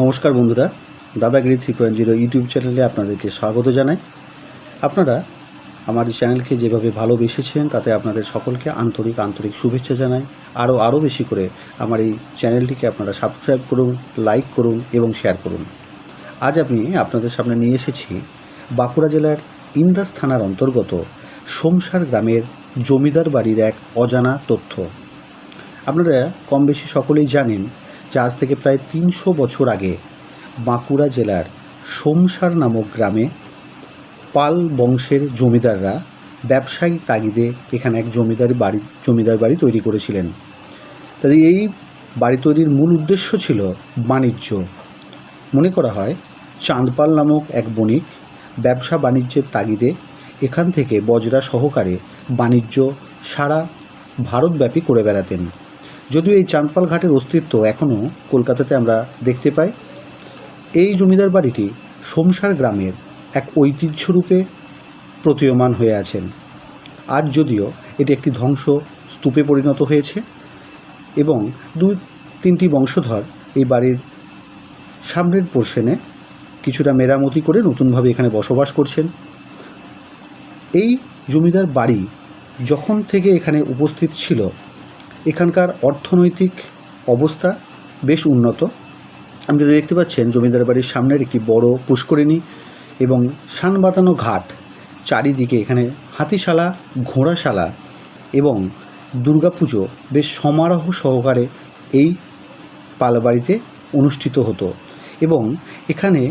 নমস্কার বন্ধুরা Dadagiri three point zero YouTube চ্যানেলে আপনাদেরকে স্বাগত জানাই। আপনারা আমার এই চ্যানেলকে যেভাবে ভালোবেসেছেন, তাতে আপনাদের সকলকে আন্তরিক আন্তরিক শুভেচ্ছা জানাই। আরও আরও বেশি করে আমার এই চ্যানেলটিকে আপনারা সাবস্ক্রাইব করুন লাইক করুন এবং শেয়ার করুন। আজ আমি আপনাদের সামনে নিয়ে এসেছি বাঁকুড়া জেলার ইন্দাস থানার অন্তর্গত সোমসার গ্রামের জমিদার বাড়ির এক অজানা তথ্য। আপনারা কম বেশি সকলেই জানেন যে আজ থেকে প্রায় তিনশো বছর আগে বাঁকুড়া জেলার সোমসার নামক গ্রামে পাল বংশের জমিদাররা ব্যবসায়িক তাগিদে এখানে এক জমিদার বাড়ি জমিদার বাড়ি তৈরি করেছিলেন। তাই এই বাড়ি তৈরির মূল উদ্দেশ্য ছিল বাণিজ্য। মনে করা হয়, চাঁদপাল নামক এক বণিক ব্যবসা বাণিজ্যের তাগিদে এখান থেকে বজরা সহকারে বাণিজ্য সারা ভারতব্যাপী করে বেড়াতেন। যদিও এই চাঁদপাল ঘাটের অস্তিত্ব এখনও কলকাতাতে আমরা দেখতে পাই, এই জমিদার বাড়িটি সোমসার গ্রামের এক ঐতিহ্যরূপে প্রতীয়মান হয়ে আছেন। আজ যদিও এটি একটি ধ্বংস স্তূপে পরিণত হয়েছে এবং দুই, তিনটি বংশধর এই বাড়ির সামনের পোর্শনে কিছুটা মেরামতি করে নতুনভাবে এখানে বসবাস করছেন। এই জমিদার বাড়ি যখন থেকে এখানে উপস্থিত ছিল এখানকার অর্থনৈতিক অবস্থা বেশ উন্নত। আপনি যদি দেখতে পাচ্ছেন জমিদার বাড়ির সামনের একটি বড় পুষ্করিণী এবং শান বাতানো ঘাট, চারিদিকে এখানে হাতিশালা, ঘোড়াশালা এবং দুর্গাপুজো বেশ সমারোহ সহকারে এই পালবাড়িতে অনুষ্ঠিত হতো এবং এখানে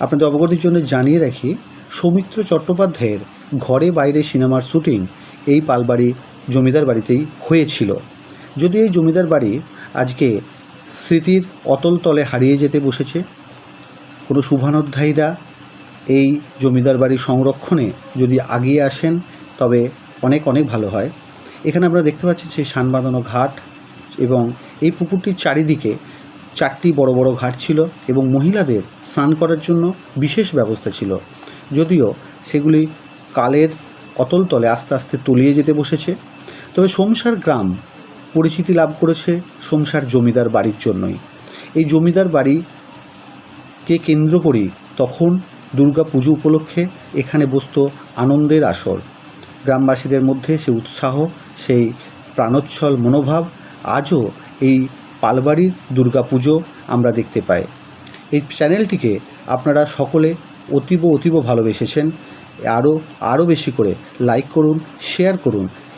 আপনাদের অবগতির জন্য জানিয়ে রাখি, সৌমিত্র চট্টোপাধ্যায়ের ঘরে বাইরে সিনেমার শুটিং এই পালবাড়ি জমিদার বাড়িতেই হয়েছিল। যদিও এই জমিদার বাড়ি আজকে স্মৃতির অতল তলে হারিয়ে যেতে বসেছে, কোনো শুভানোধ্যায়ীরা এই জমিদার বাড়ি সংরক্ষণে যদি আগিয়ে আসেন, তবে অনেক অনেক ভালো হয়। এখানে আমরা দেখতে পাচ্ছি যে সান বাঁধানো ঘাট এবং এই পুকুরটির চারিদিকে চারটি বড় বড় ঘাট ছিল এবং মহিলাদের স্নান করার জন্য বিশেষ ব্যবস্থা ছিল। যদিও সেগুলি কালের অতল তলে আস্তে আস্তে তলিয়ে যেতে বসেছে। তবে সোমসার গ্রাম পরিচিতি লাভ করেছে সোমসার জমিদার বাড়ির জন্যই। এই জমিদার বাড়িকে কেন্দ্র করেই তখন দুর্গা পুজো উপলক্ষে এখানে বসত আনন্দের আসর। গ্রামবাসীদের মধ্যে সে উৎসাহ, সেই প্রাণোচ্ছল মনোভাব আজও এই পালবাড়ির দুর্গা পুজো আমরা দেখতে পাই। এই চ্যানেলটিকে আপনারা সকলে অতীব অতীব ভালোবেসেছেন। আরও আরও বেশি করে লাইক করুন, শেয়ার করুন